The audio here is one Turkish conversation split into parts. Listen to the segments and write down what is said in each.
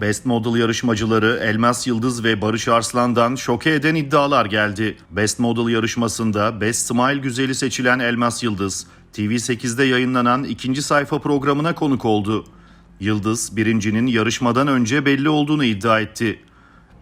Best Model yarışmacıları Elmas Yıldız ve Barış Arslan'dan şoke eden iddialar geldi. Best Model yarışmasında Best Smile güzeli seçilen Elmas Yıldız, TV8'de yayınlanan ikinci sayfa programına konuk oldu. Yıldız, birincinin yarışmadan önce belli olduğunu iddia etti.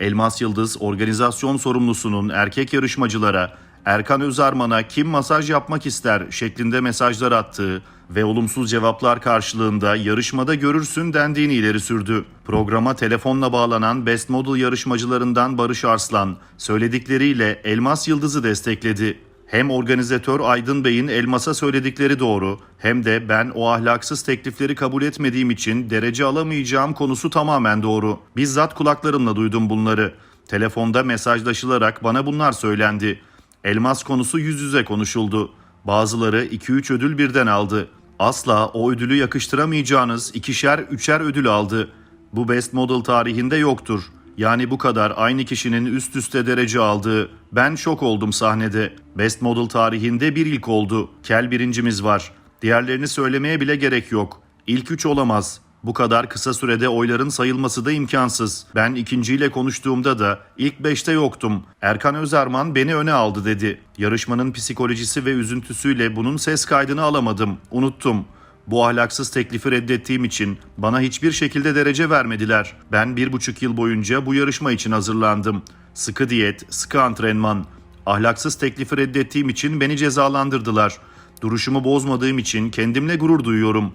Elmas Yıldız, organizasyon sorumlusunun erkek yarışmacılara Erkan Özarman'a kim masaj yapmak ister şeklinde mesajlar attığı ve olumsuz cevaplar karşılığında yarışmada görürsün dendiğini ileri sürdü. Programa telefonla bağlanan Best Model yarışmacılarından Barış Arslan söyledikleriyle Elmas Yıldız'ı destekledi. Hem organizatör Aydın Bey'in Elmas'a söyledikleri doğru hem de ben o ahlaksız teklifleri kabul etmediğim için derece alamayacağım konusu tamamen doğru. Bizzat kulaklarımla duydum bunları. Telefonda mesajlaşılarak bana bunlar söylendi. Elmas konusu yüz yüze konuşuldu. Bazıları 2-3 ödül birden aldı. Asla o ödülü yakıştıramayacağınız ikişer üçer ödül aldı. Bu Best Model tarihinde yoktur. Yani bu kadar aynı kişinin üst üste derece aldığı. Ben şok oldum sahnede. Best Model tarihinde bir ilk oldu. Kel birincimiz var. Diğerlerini söylemeye bile gerek yok. İlk üç olamaz. Bu kadar kısa sürede oyların sayılması da imkansız. Ben ikinciyle konuştuğumda da ilk beşte yoktum. Erkan Özerman beni öne aldı dedi. Yarışmanın psikolojisi ve üzüntüsüyle bunun ses kaydını alamadım. Unuttum. Bu ahlaksız teklifi reddettiğim için bana hiçbir şekilde derece vermediler. Ben bir buçuk yıl boyunca bu yarışma için hazırlandım. Sıkı diyet, sıkı antrenman. Ahlaksız teklifi reddettiğim için beni cezalandırdılar. Duruşumu bozmadığım için kendimle gurur duyuyorum.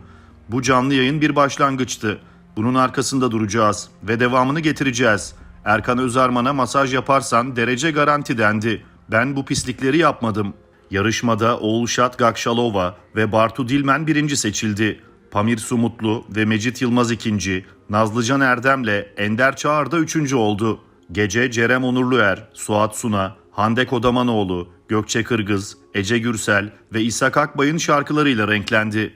Bu canlı yayın bir başlangıçtı. Bunun arkasında duracağız ve devamını getireceğiz. Erkan Özarman'a masaj yaparsan derece garanti dendi. Ben bu pislikleri yapmadım. Yarışmada Oğulşat Gakşalova ve Bartu Dilmen birinci seçildi. Pamir Sumutlu ve Mecit Yılmaz ikinci, Nazlıcan Erdem'le Ender Çağar da üçüncü oldu. Gece Cerem Onurluer, Suat Suna, Hande Kodamanoğlu, Gökçe Kırgız, Ece Gürsel ve İshak Akbay'ın şarkılarıyla renklendi.